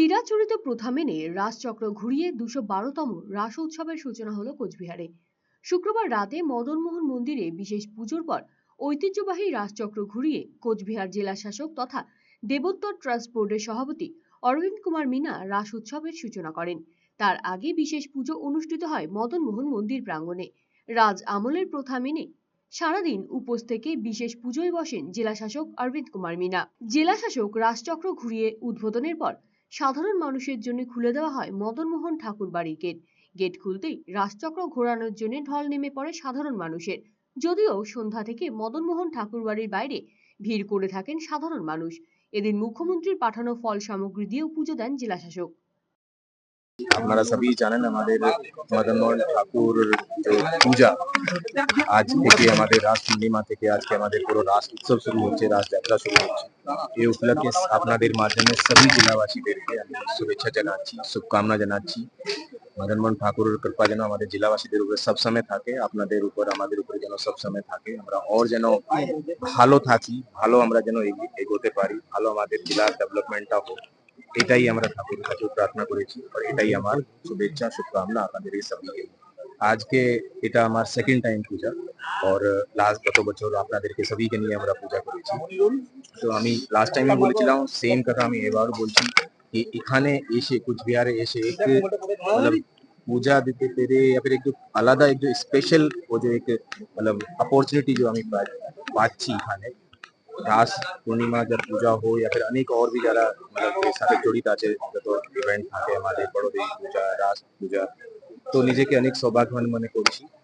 চিরাচরিত প্রথা মেনে রাসচক্র ঘুরিয়ে দুশো বারোতম রাস উৎসবের সূচনা হলো কোচবিহারে। শুক্রবার রাতে মদনমোহন মন্দিরে বিশেষ পুজোর পর ঐতিহ্যবাহী রাসচক্র ঘুরিয়ে কোচবিহার জেলা শাসক তথা দেবোত্তর ট্রাস্ট বোর্ডের সভাপতি অরবিন্দ কুমার মিনা রাস উৎসবের সূচনা করেন। তার আগে বিশেষ পুজো অনুষ্ঠিত হয় মদনমোহন মন্দির প্রাঙ্গণে। রাজ আমলের প্রথা মেনে সারাদিন উপোস থেকে বিশেষ পুজোয় বসেন জেলা শাসক অরবিন্দ কুমার মিনা। জেলা শাসক রাজচক্র ঘুরিয়ে উদ্বোধনের পর সাধারণ মানুষের জন্য খুলে দেওয়া হয় মদনমোহন ঠাকুর বাড়ির গেট। গেট খুলতেই রাজচক্র ঘোরানোর জন্য ঢল নেমে পড়ে সাধারণ মানুষের। যদিও সন্ধ্যা থেকে মদনমোহন ঠাকুর বাড়ির বাইরে ভিড় করে থাকেন সাধারণ মানুষ। এদিন মুখ্যমন্ত্রীর পাঠানো ফল সামগ্রী দিয়েও পুজো দেন জেলা শাসক আপনারা সবই জানেন আমাদের মদনমোহন ঠাকুর পূজা। আজ থেকে আমাদের রাস পূর্ণিমা থেকে আজকে আমাদের পুরো রাস উৎসব শুরু হচ্ছে, রাস যাত্রা শুরু হচ্ছে। এই উপলক্ষে আপনাদের মাধ্যমে সবই জেলাবাসীদেরকে আমি শুভেচ্ছা জানাচ্ছি, শুভকামনা জানাচ্ছি। মদনমোহন ঠাকুরের কৃপা যেন আমাদের জেলাবাসীদের উপরে সবসময় থাকে, আপনাদের উপর, আমাদের উপরে যেন সবসময় থাকে। আমরা ওর যেন ভালো থাকি, ভালো আমরা যেন এগি- এগোতে পারি, ভালো আমাদের জেলার ডেভেলপমেন্টটা হোক। এটাই আমরা ঠাকুরের কাছে প্রার্থনা করেছি আর এটাই আমার শুভেচ্ছা শুভকামনা আপনাদের এই সবাইকে আজকে এটা আমার সেকেন্ড টাইম পূজা আর লাস্ট গত বছর আপনাদেরকে সবাইকে নিয়ে আমরা পূজা করেছি তো আমি লাস্ট টাইমে বলেছিলাম সেম কথা আমি এবারও বলছি कि এখানে এসে কুচবিহারে এসে एक मतलब पूजा देते पेरे या फिर एक जो আলাদা एक जो स्पेशल वो जो एक मतलब अपॉर्चुनिटी जो আমি পা- পাচ্ছি এখানে रास पूर्णिमा जब पूजा हो या फिर अनेक और भी ज़्यादा मतलब के साथ जुड़ी ताचे जब तो इवेंट थे हमारे बड़ोदी पूजा, रास पूजा तो निजे के अनेक सौभाग्यवान मने कोई